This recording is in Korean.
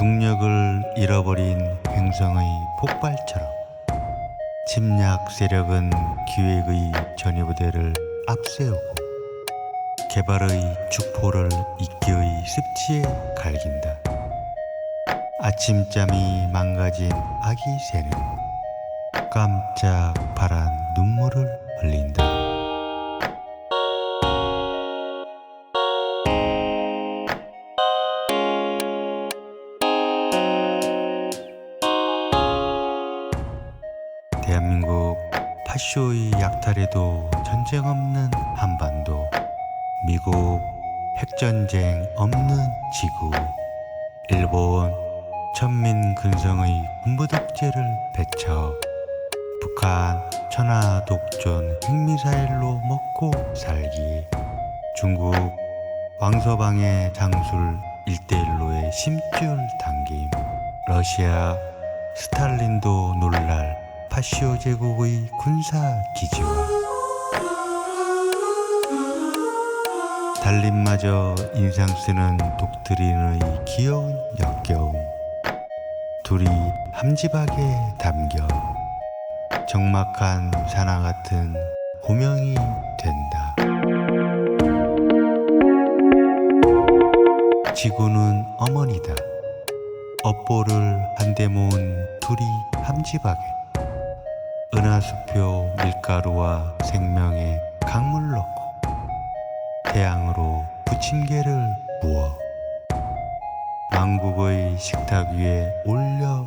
중력을 잃어버린 행성의 폭발처럼 침략 세력은 기획의 전위부대를 앞세우고 개발의 축포를 이끼의 습지에 갈긴다. 아침잠이 망가진 아기 새는 깜짝 파란 눈물을 대한민국 파쇼의 약탈에도 전쟁 없는 한반도 미국 핵전쟁 없는 지구 일본 천민 근성의 군부 독재를 배쳐 북한 천하 독존 핵미사일로 먹고 살기 중국 왕서방의 장술 일대일로의 심줄 당김 러시아 스탈린도 놀랄 파시오 제국의 군사 기지와 달림마저 인상 쓰는 독트린의 귀여운 역겨움 둘이 함지박에 담겨 적막한 사나 같은 고명이 된다. 지구는 어머니다. 업보를 한데 모은 둘이 함지박에 은하수표 밀가루와 생명의 강물 넣고 태양으로 부침개를 부어 망국의 식탁 위에 올려